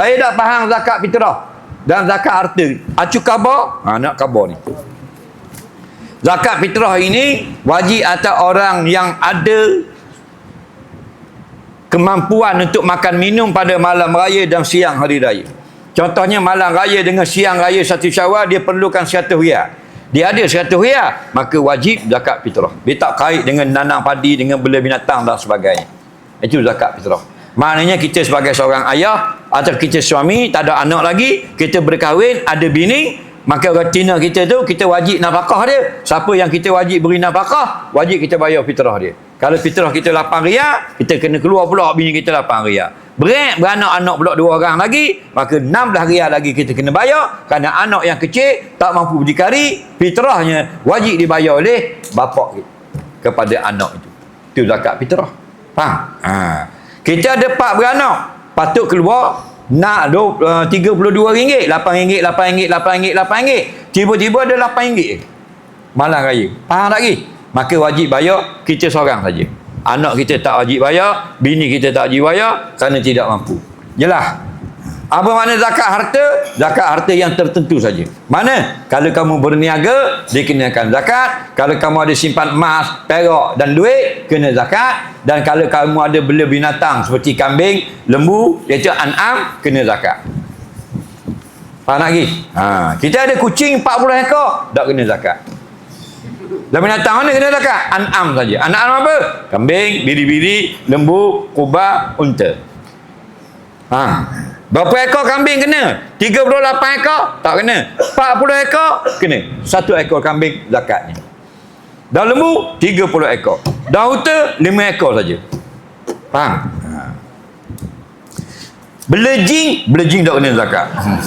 Saya tak faham zakat fitrah dan zakat harta. Acu khabar, ha, nak khabar ni. Zakat fitrah ini wajib atas orang yang ada kemampuan untuk makan minum pada malam raya dan siang hari raya. Contohnya malam raya dengan siang raya satu syawal dia perlukan 100 riyal. Dia ada 100 riyal, maka wajib zakat fitrah. Dia tak kait dengan nanam padi, dengan bela binatang dan sebagainya. Itu zakat fitrah. Maknanya kita sebagai seorang ayah atau kita suami tak ada anak lagi, kita berkahwin, ada bini, maka retina kita tu kita wajib nafkah dia. Siapa yang kita wajib beri nafkah, wajib kita bayar fitrah dia. Kalau fitrah kita 8 riyal, kita kena keluar pula bini kita 8 riyal. Berat beranak-anak pula dua orang lagi, maka 16 riyal lagi kita kena bayar kerana anak yang kecil tak mampu berdikari, fitrahnya wajib dibayar oleh bapa kita kepada anak itu. Itu zakat fitrah. Faham? Ha. Kita ada empat beranak, patut keluar nak uh, RM32, RM8, RM8, RM8, RM8. Tiba-tiba ada RM8 malam raya. Faham tak lagi? Maka wajib bayar kita seorang saja. Anak kita tak wajib bayar, bini kita tak wajib bayar kerana tidak mampu. Jelas? Apa makna zakat harta? Zakat harta yang tertentu saja. Mana? Kalau kamu berniaga, dikenakan zakat. Kalau kamu ada simpan emas, perak dan duit, kena zakat. Dan kalau kamu ada bela binatang seperti kambing, lembu, iaitu an'am, kena zakat. Faham lagi? Ha, kita ada kucing 40 ekor, tak kena zakat. Dan binatang mana kena zakat? An'am saja. An'am apa? Kambing, biri-biri, lembu, kubah, unta. Ha. Berapa ekor kambing kena? 38 ekor? Tak kena. 40 ekor? Kena. Satu ekor kambing zakatnya. Dan lembu? 30 ekor. Dan unta? 5 ekor saja. Faham? Ha. Belejing? Belejing tak kena zakat. Hmm.